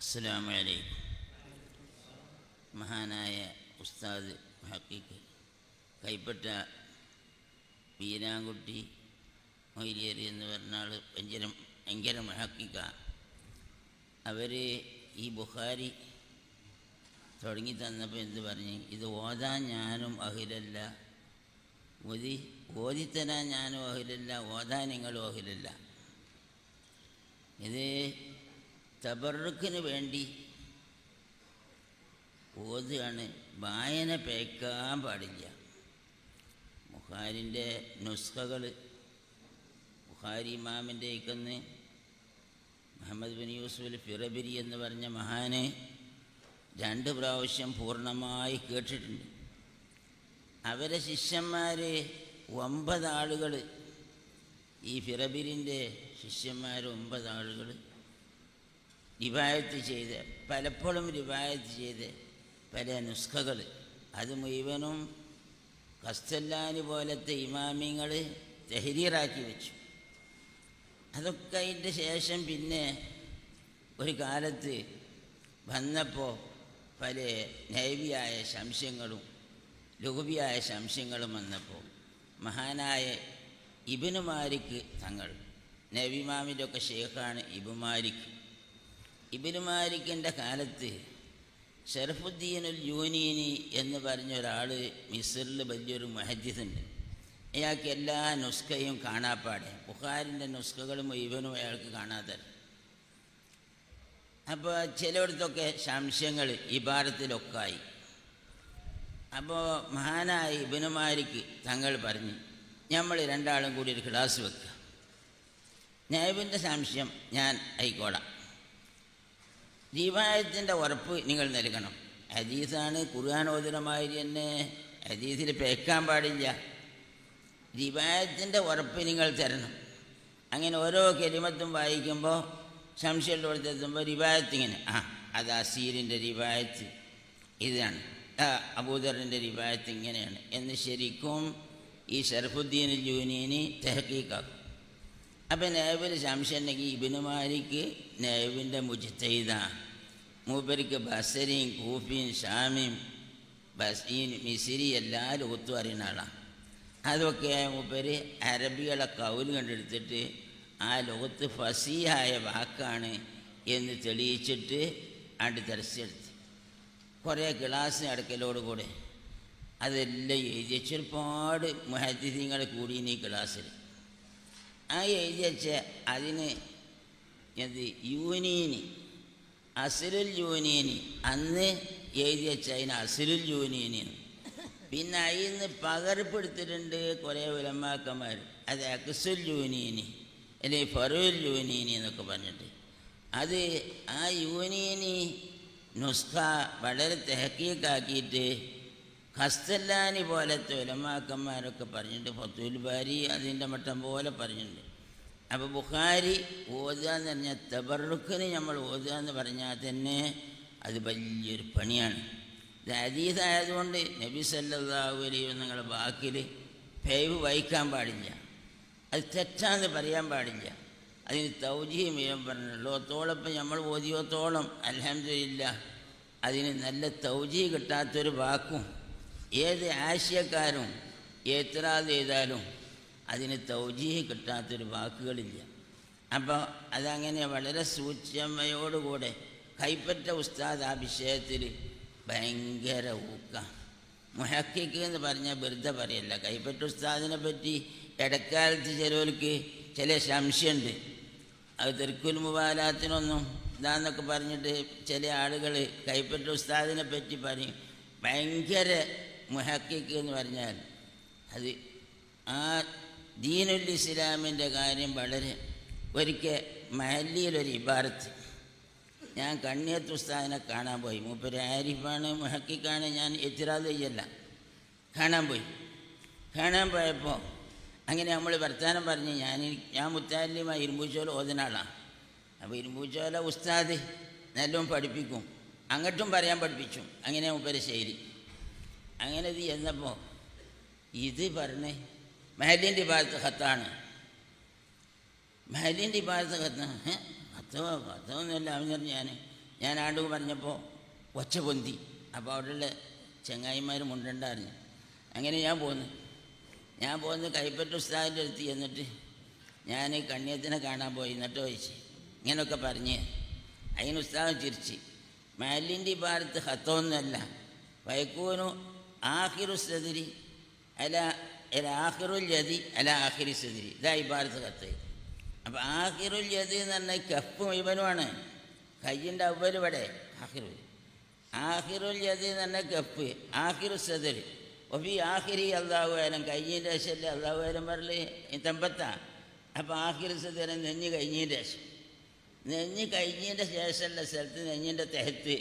അസ്സലാമു അലൈക്കും മഹാനായ ഉസ്താദ് ഹക്കീക്ക് കൈപ്പറ്റ പീരാങ്കുട്ടി മൊയ്ലിയറി എന്ന് പറഞ്ഞ ആൾ ഭയങ്കര ഭയങ്കര മഹക്കിക്ക അവർ ഈ ബുഹാരി തുടങ്ങി തന്നപ്പോൾ എന്ത് പറഞ്ഞു? ഇത് ഓതാൻ ഞാനും അഹിലല്ല. ഓതി ഓതിത്തരാൻ ഞാനും അഹിലല്ല. ഓതാൻ നിങ്ങളും അഹിലല്ല. ഇത് തബറുക്കിന് വേണ്ടി ഓതുകയാണ്. വായന പേക്കാൻ പാടില്ല. മുഹാരിന്റെ നുസ്ഖകൾ ബുഹാരി ഇമാമിന്റെ ഇക്കന്ന് മുഹമ്മദ് ബിൻ യൂസുഫിൽ ഫിറബിരി എന്ന് പറഞ്ഞ മഹാനെ രണ്ട് പ്രാവശ്യം പൂർണമായി കേട്ടിട്ടുണ്ട്. അവരെ ശിഷ്യന്മാർ ഒമ്പത് ആളുകൾ ഈ ഫിറബിരിന്റെ ശിഷ്യന്മാർ ഒമ്പത് ആളുകൾ റിവായത്ത് ചെയ്ത് പലപ്പോഴും റിവായത്ത് ചെയ്ത് പല നുസ്ഖകൾ അത് മുഴുവനും കസ്തല്ലാനി പോലത്തെ ഇമാമിങ്ങൾ തെഹരീറാക്കി വെച്ചു. അതൊക്കെ അതിന്റെ ശേഷം പിന്നെ ഒരു കാലത്ത് വന്നപ്പോൾ പല നൈവിയായ സംശയങ്ങളും ലഘുവിയായ സംശയങ്ങളും വന്നപ്പോൾ മഹാനായ ഇബിനുമാരിക്ക് തങ്ങൾ നബിമാമിന്റെ ഒക്കെ ഷേഖാണ് ഇബു മാലിക് ഇബിന് മാലിക്കിന്റെ കാലത്ത് ഷറഫുദ്ദീനുൽ യൂനീനി എന്ന് പറഞ്ഞ ഒരാൾ മിസറിൽ വലിയൊരു മഹജിദുണ്ട് അയാൾക്ക് എല്ലാ നുസ്ഖയും കാണാപ്പാടെ. ബുഹാരിന്റെ നുസ്ഖകളും ഇവനും അയാൾക്ക് കാണാതെ അപ്പോൾ ചിലയിടത്തൊക്കെ സംശയങ്ങൾ ഇബാരത്തിലൊക്കായി അപ്പോൾ മഹാനായ ഇബിനുമാരിക്ക് തങ്ങൾ പറഞ്ഞു നമ്മൾ രണ്ടാളും കൂടി ഒരു ക്ലാസ് വെക്കുക നൈബിന്റെ സംശയം ഞാൻ ആയിക്കോളാം. ദീപായത്തിന്റെ ഉറപ്പ് നിങ്ങൾ നൽകണം. ഹദീസാണ് ഓതുനമാതിരി തന്നെ. ഹദീസിൽ പേക്കാൻ പാടില്ല. ദീപായത്തിന്റെ ഉറപ്പ് നിങ്ങൾ തരണം. അങ്ങനെ ഓരോ കെരിമത്തും വായിക്കുമ്പോൾ സംശയമുള്ളിടത്തെത്തുമ്പോൾ റിവായത്ത് ഇങ്ങനെ. ആ അത് അസീറിന്റെ റിവായത്ത് ഇതാണ്. അബൂദറിന്റെ റിവായത്ത് ഇങ്ങനെയാണ്. എന്ന് ശരിക്കും ഈ ഷർഫുദ്ദീൻ ജൂനീനി തെഹക്കീക്കാക്കും അപ്പം നേവിൽ സംശയം ഉണ്ടെങ്കിൽ ഇബിനുമാരിക്ക് നേവിന്റെ മുജിത്തൈദ മൂപ്പരിക്ക് ബസരിയും കൂഫിയും ഷാമിയും ബസീൻ മിസിരി എല്ലാവരും ഒത്തു അറിയുന്ന ആളാണ്. അതൊക്കെ മൂപ്പര് അറബികളെ കൗൽ കണ്ടെടുത്തിട്ട് ആ ലോകത്ത് ഫസീഹായ വാക്കാണ് എന്ന് തെളിയിച്ചിട്ട് ആണ്ട് തെരച്ചെടുത്ത് കുറേ ക്ലാസ് നടക്കലോടുകൂടെ അതെല്ലാം എഴുതി വെച്ച ഒരുപാട് കൂടി ഈ ക്ലാസ്സിൽ. ആ എഴുതി വെച്ച അതിന് എന്ത് യൂനീനി അസുരുൽ യൂനിയനി അന്ന് എഴുതി വെച്ച അതിന് അസുരുൽ യൂനിയനി പിന്നെ അതിൽ നിന്ന് പകർപ്പെടുത്തിട്ടുണ്ട് കുറേ ഉലമാക്കന്മാർ. അത് അക്സുൽ യൂനിയനി അല്ലെങ്കിൽ ഫറുൽ യൂനിയനി എന്നൊക്കെ പറഞ്ഞിട്ട്. അത് ആ യൂനിയനി നുസ്ഖ വളരെ തെഹക്കീക്കാക്കിയിട്ട് ഖസ്തല്ലാനി പോലത്തെ ഉലമാക്കന്മാരൊക്കെ പറഞ്ഞിട്ട് ഫത്തുൽ ബാരി അതിന്റെ മട്ടം പോലെ പറഞ്ഞിട്ടുണ്ട്. അപ്പോൾ ബുഖാരി ഓതുക എന്ന് പറഞ്ഞാൽ തബറുക്കിന് നമ്മൾ ഓതുക എന്ന് പറഞ്ഞാൽ തന്നെ അത് വലിയൊരു പണിയാണ്. ഇത് അതീതായതുകൊണ്ട് നബി സല്ലാഹു അലൈഹി നിങ്ങളുടെ വാക്കിൽ പേവ് വഹിക്കാൻ പാടില്ല. അത് തെറ്റാന്ന് പറയാൻ പാടില്ല. അതിന് തൗജീ ചെയ്യാൻ പറഞ്ഞുള്ളൂ തോളപ്പം നമ്മൾ ഓതിയോത്തോളം അലഹമില്ല അതിന് നല്ല തൗജീ കിട്ടാത്തൊരു വാക്കും. ഏത് ആശയക്കാരും എത്രാത് ചെയ്താലും അതിന് തൗജീഹ് കിട്ടാത്തൊരു വാക്കുകളില്ല. അപ്പോൾ അതങ്ങനെ വളരെ സൂക്ഷ്മയോടുകൂടെ കൈപ്പറ്റ ഉസ്താദ് ആ വിഷയത്തിൽ ഭയങ്കര ഊക്ക. മുഹക്കിക്ക് എന്ന് പറഞ്ഞാൽ വെറുതെ പറയല്ല. കൈപ്പറ്റ ഉസ്താദിനെ പറ്റി ഇടക്കാലത്ത് ചിലവർക്ക് ചില സംശയമുണ്ട് അത് തെർക്കുൽ മുബാലാത്തിനൊന്നും ഇതാന്നൊക്കെ പറഞ്ഞിട്ട് ചില ആളുകൾ കൈപ്പറ്റ ഉസ്താദിനെ പറ്റി പറയും. ഭയങ്കര മുഹക്കിക്ക് എന്ന് പറഞ്ഞാൽ അത് ആ ദീനുൽ ഇസ്ലാമിന്റെ കാര്യം വളരെ ഒരിക്കൽ മഹല്ലിയിലൊരു ഇബാറത്ത്. ഞാൻ കണ്ണിയത്ത് ഉസ്താദിനെ കാണാൻ പോയി. മൂപ്പര് ആരിഫാണ് മുഹക്കിക്കാണ് ഞാൻ എത്തിരാത് ചെയ്യല്ല. കാണാൻ പോയി. കാണാൻ പോയപ്പോൾ അങ്ങനെ നമ്മൾ വർത്തമാനം പറഞ്ഞ് ഞാൻ ഞാൻ മുത്താലിമായി ഇരുമ്പൂച്ചോല ഓതിനാളാണ് അപ്പോൾ ഇരുമ്പൂച്ചോല ഉസ്താദ് നല്ലോം പഠിപ്പിക്കും. അങ്ങോട്ടും പറയാൻ പഠിപ്പിച്ചു. അങ്ങനെ മൂപ്പര് ശൈലി അങ്ങനെ ഇത് ചെന്നപ്പോൾ ഇത് പറഞ്ഞേ മഹലിന്റെ ഭാഗത്ത് ഹത്താണ് മഹലിന്റെ ഭാഗത്ത് ഹത്താണ് ഹത്തോ ഹത്തോന്നുമല്ല അവൻ പറഞ്ഞു ഞാൻ ഞാൻ ആണ്ട് പറഞ്ഞപ്പോൾ ഒച്ച പൊന്തി. അപ്പോൾ അവിടെയുള്ള ചങ്ങായിമാർ മുണ്ടണ്ടായിരുന്നു. അങ്ങനെ ഞാൻ പോന്നു. ഞാൻ പോന്ന് കൈപ്പറ്റ ഉസ്താദിന്റെ അടുത്ത് ചെന്നിട്ട് ഞാൻ കണ്ണിയത്തിനെ കാണാൻ പോയി എന്നിട്ട് ചോദിച്ചു. ഇങ്ങനെയൊക്കെ പറഞ്ഞ് അതിന് ഉസ്താദം ചിരിച്ച്. മാലിന്റെ ഭാരത്ത് ഹത്തോന്നല്ല. വൈക്കൂനു ആഹിറു സതിരി അല്ല അല ആഹിറുൽ യതി അല ആഹിരി സുതിരി ഇതാ ഈ ഭാരത്ത് കത്ത്. അപ്പം ആഹിറുൽ യതി എന്ന് പറഞ്ഞാൽ കപ്പ് മുഴുവനുമാണ് കയ്യിന്റെ അവൽ ഇവിടെ ആഹിറു ആഹിറുൽ യതി എന്ന് പറഞ്ഞാൽ കപ്പ് ആഹിറു സതിരി ഒബി ആഹിരി അള്ളാഹു കയ്യിന്റെ ശല്യം ശേഷമല്ലേ പറൽ തമ്പത്താ. അപ്പോൾ ആഹിറു സതിരം നെഞ്ഞ് കഴിഞ്ഞതിന്റെ ശേഷം. നെഞ്ഞ് കഴിഞ്ഞതിന്റെ ശേഷമുള്ള സ്ഥലത്ത് നെഞ്ഞിന്റെ തെഹത്ത്.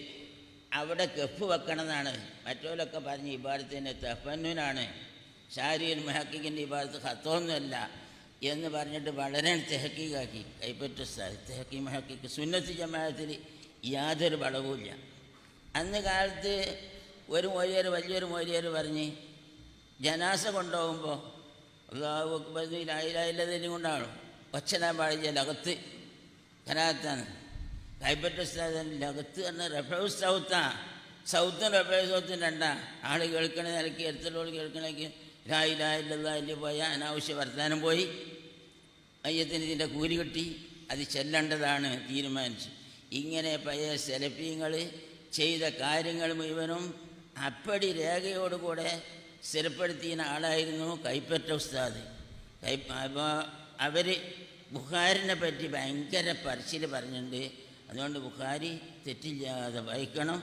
അവിടെ കെഫ് വെക്കണമെന്നാണ്. മറ്റോലൊക്കെ പറഞ്ഞ് ഇബാദത്തിന് തെഫന്നുനാണ്. ഷാരിയിൽ മെഹക്കിന്റെ ഇബാദത്ത് ഹത്തോന്നുമല്ല എന്ന് പറഞ്ഞിട്ട് വളരെ തെഹക്കീകാക്കി കൈപ്പറ്റ തെഹക്കി മെഹക്കിക്ക് സുന്നത്തി ജമാഅത്തിൽ യാതൊരു വളവുമില്ല അന്ന് കാലത്ത് ഒരു മൊഴിയർ വലിയൊരു മൊഴിയർ പറഞ്ഞ് ജനാസ കൊണ്ടുപോകുമ്പോൾ അള്ളാഹു അക്ബറിലായില്ലാതിനും കൊണ്ടാണ്? ഒച്ചനാ പാടില്ല ലകത്ത്. കരാത്താണ് കൈപ്പറ്റ ലകത്ത് എന്ന റെഫ്രൗസ് സൗത്താണ് സൗത്തും. റെഫ്രൗസ് സൗത്തും രണ്ടാണ് ആൾ കേൾക്കണ നിലയ്ക്ക് എടുത്തിട്ടുള്ള കേൾക്കണേക്ക് ലായില്ലായില്ല പോയ അനാവശ്യ വർത്തമാനം പോയി. അയ്യത്തിന് ഇതിന്റെ കൂലി കിട്ടി. അത് ചെല്ലേണ്ടതാണ് തീരുമാനിച്ചു. ഇങ്ങനെ പഴയ സെലഫീങ്ങൾ ചെയ്ത കാര്യങ്ങൾ മുഴുവനും അപ്പടി രേഖയോടുകൂടെ സ്ഥിരപ്പെടുത്തിയ ആളായിരുന്നു കൈപ്പറ്റ ഉസ്താദ്. കൈ അപ്പോൾ അവർ ബുഖാരിനെ പറ്റി ഭയങ്കര പറച്ചിൽ പറഞ്ഞിട്ടുണ്ട്. അതുകൊണ്ട് ബുഖാരി തെറ്റില്ലാതെ വായിക്കണം.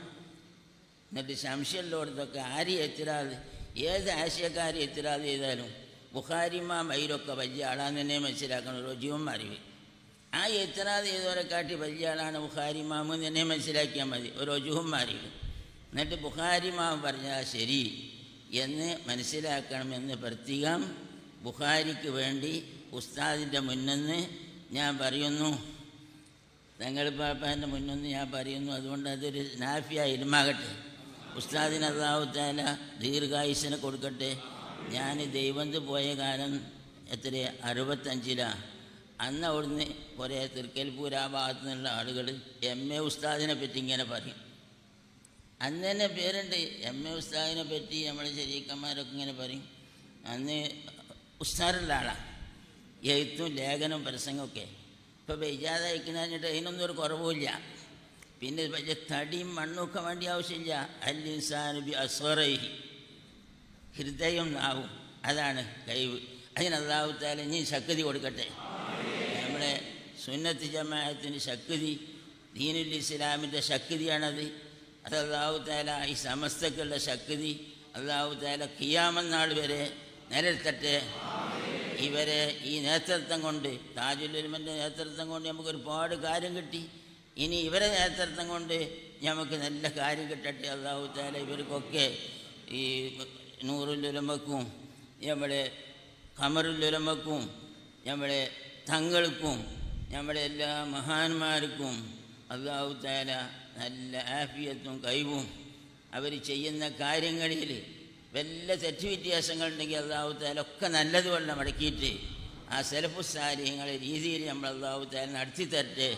എന്നിട്ട് സംശയമുള്ളവർക്കൊക്കെ ആര് എത്തിരാത് ഏത് ആശയക്കാരെ എത്തിരാത് ചെയ്താലും ബുഖാരിമാ മയിലൊക്കെ വലിയ ആളാന്ന് തന്നെ മനസ്സിലാക്കണം. രുചിവന്മാരിവ് ആ എത്തിരാത് ചെയ്തവരെ കാട്ടി വലിയ ആളാണ് ബുഖാരിമാമ് എന്ന് തന്നെ മനസ്സിലാക്കിയാൽ മതി. ഒരു രുചുവന്മാരിവ് എന്നിട്ട് ബുഖാരിമാവ് പറഞ്ഞാൽ ശരി എന്ന് മനസ്സിലാക്കണമെന്ന് പ്രത്യേകം ബുഖാരിക്ക് വേണ്ടി ഉസ്താദിന്റെ മുന്നെന്ന് ഞാൻ പറയുന്നു. തങ്ങൾ പാപ്പാന്റെ മുന്നൊന്ന് ഞാൻ പറയുന്നു. അതുകൊണ്ട് അതൊരു നാഫിയ ഇൽമാകട്ടെ ഉസ്താദിന് അള്ളാഹുത്താല ദീർഘായുസിനെ കൊടുക്കട്ടെ. ഞാൻ ദൈവന്ത് പോയ കാലം എത്ര അറുപത്തഞ്ചിലാണ് അന്ന് അവിടുന്ന് കുറേ തൃക്കൽപൂർ ആ ഭാഗത്തു നിന്നുള്ള ആളുകൾ എം എ ഉസ്താദിനെ പറ്റി ഇങ്ങനെ പറയും. അന്ന് തന്നെ പേരുണ്ട്. എം എ ഉസ്താദിനെ പറ്റി നമ്മുടെ ചെറിയക്കന്മാരൊക്കെ ഇങ്ങനെ പറയും. അന്ന് ഉസ്താറുള്ള ആളാണ് എഴുത്തും ലേഖനം പ്രസംഗമൊക്കെ ഇപ്പോൾ ബെയ്ജാതെ അയക്കുന്നതിനിട്ട് അതിനൊന്നും ഒരു കുറവുമില്ല. പിന്നെ വലിയ തടിയും മണ്ണൊക്കെ വേണ്ടി ആവശ്യമില്ല. അല്ലിൻസാൻ ബി അസ്വറൈഹി. ഹൃദയം ആവും. അതാണ് കഴിവ്. അതിനല്ലാവത്താൽ നീ ശക്തി കൊടുക്കട്ടെ. നമ്മളെ സുന്നത്ത് ജമാഅത്തിന് ശക്തി ദീനുൽ ഇസ്ലാമിന്റെ ശക്തിയാണത്. അത് അള്ളാഹുത്താല ഈ സമസ്തക്കുള്ള ശക്തി അള്ളാഹുത്താല കിയാമന്നാൾ വരെ നിലനിർത്തട്ടെ ഇവരെ ഈ നേതൃത്വം കൊണ്ട് താജുലുലമന്റെ നേതൃത്വം കൊണ്ട് നമുക്ക് ഒരുപാട് കാര്യം കിട്ടി. ഇനി ഇവരെ നേതൃത്വം കൊണ്ട് നമുക്ക് നല്ല കാര്യം കിട്ടട്ടെ അള്ളാഹുത്താല ഇവർക്കൊക്കെ ഈ നൂറുലുലമക്കും നമ്മുടെ കമറുലുലമക്കും നമ്മുടെ തങ്ങൾക്കും നമ്മുടെ എല്ലാ മഹാന്മാർക്കും അള്ളാഹു താല നല്ല ആഫിയത്തും കഴിവും. അവർ ചെയ്യുന്ന കാര്യങ്ങളിൽ വല്ല തെറ്റ് വ്യത്യാസങ്ങളുണ്ടെങ്കിൽ അള്ളാഹു താല ഒക്കെ മടക്കിയിട്ട് ആ സെലഫുസാരിഹങ്ങളെ രീതിയിൽ നമ്മൾ അള്ളാഹു താല നടത്തി തരട്ടെ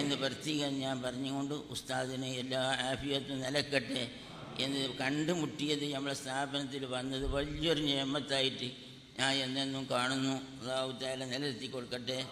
എന്ന് പ്രത്യേകം ഞാൻ പറഞ്ഞുകൊണ്ട് ഉസ്താദിനെ എല്ലാ ആഫിയത്തും നിലക്കട്ടെ എന്ന് കണ്ടുമുട്ടിയത് നമ്മളെ സ്ഥാപനത്തിൽ വന്നത് വലിയൊരു നിയമത്തായിട്ട് ഞാൻ എന്നെന്നും കാണുന്നു. അള്ളാഹു താല നിലനിർത്തി കൊടുക്കട്ടെ.